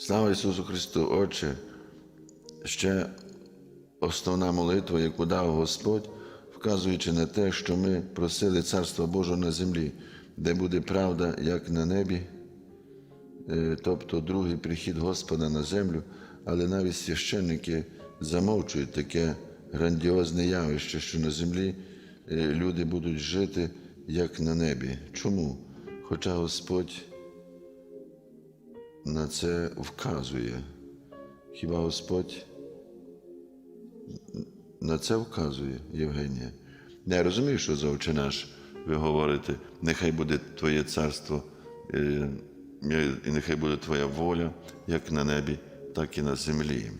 Слава Ісусу Христу, Отче, ще основна молитва, яку дав Господь, вказуючи на те, що ми просили Царства Божого на землі, де буде правда, як на небі, е, тобто другий прихід Господа на землю, але навіть священники замовчують таке грандіозне явище, що на землі е, люди будуть жити як на небі. Чому? Хоча Господь на це вказує. Хіба Господь на це вказує, Євгенія? Я розумію, що за «Отче наш ви говорите, нехай буде Твоє царство, е, і нехай буде Твоя воля, як на небі, так і на землі.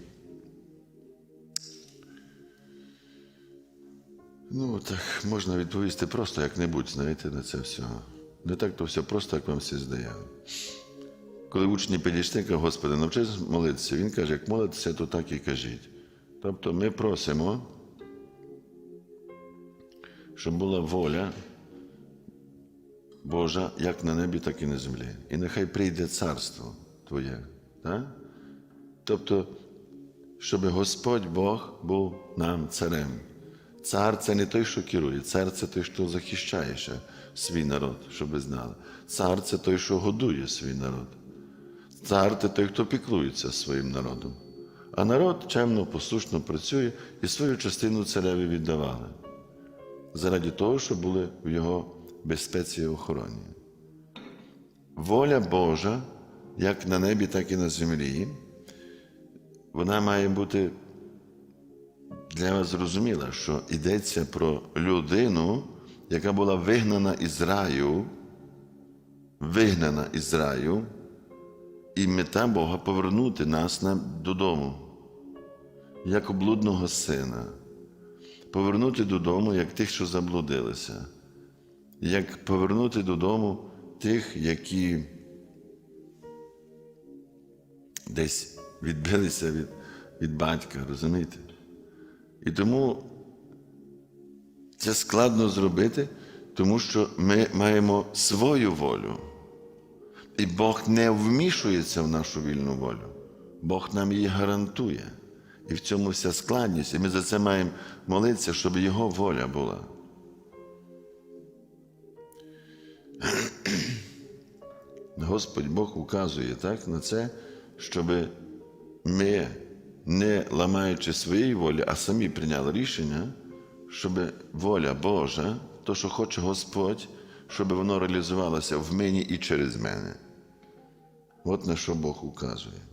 Ну, так можна відповісти просто як-небудь, знаєте, на це все. Не так то все просто, як вам всі здає. Коли учні підійшли, каже, Господи, навчись молитися. Він каже, як молитися, то так і кажіть. Тобто ми просимо, щоб була воля Божа як на небі, так і на землі. І нехай прийде царство Твоє. Так? Тобто, щоб Господь Бог був нам царем. Цар це не той, що керує, цар це той, що захищає ще свій народ, щоб ви знали. Цар це той, що годує свій народ. Цар це той, хто піклується своїм народом. А народ чемно, послушно працює і свою частину цареві віддавали. Заради того, щоб були в його безпеці і охороні. Воля Божа, як на небі, так і на землі, вона має бути для вас зрозуміла, що йдеться про людину, яка була вигнана із раю, вигнана із раю, і мета Бога повернути нас на- додому, як облудного сина, повернути додому, як тих, що заблудилися, як повернути додому тих, які десь відбилися від, від батька, розумієте? І тому це складно зробити, тому що ми маємо свою волю. І Бог не вмішується в нашу вільну волю. Бог нам її гарантує. І в цьому вся складність. І ми за це маємо молитися, щоб Його воля була. Господь Бог указує так, на це, щоб ми, не ламаючи своєї волі, а самі прийняли рішення, щоб воля Божа, то, що хоче Господь, щоб воно реалізувалося в мені і через мене. От на що Бог указує.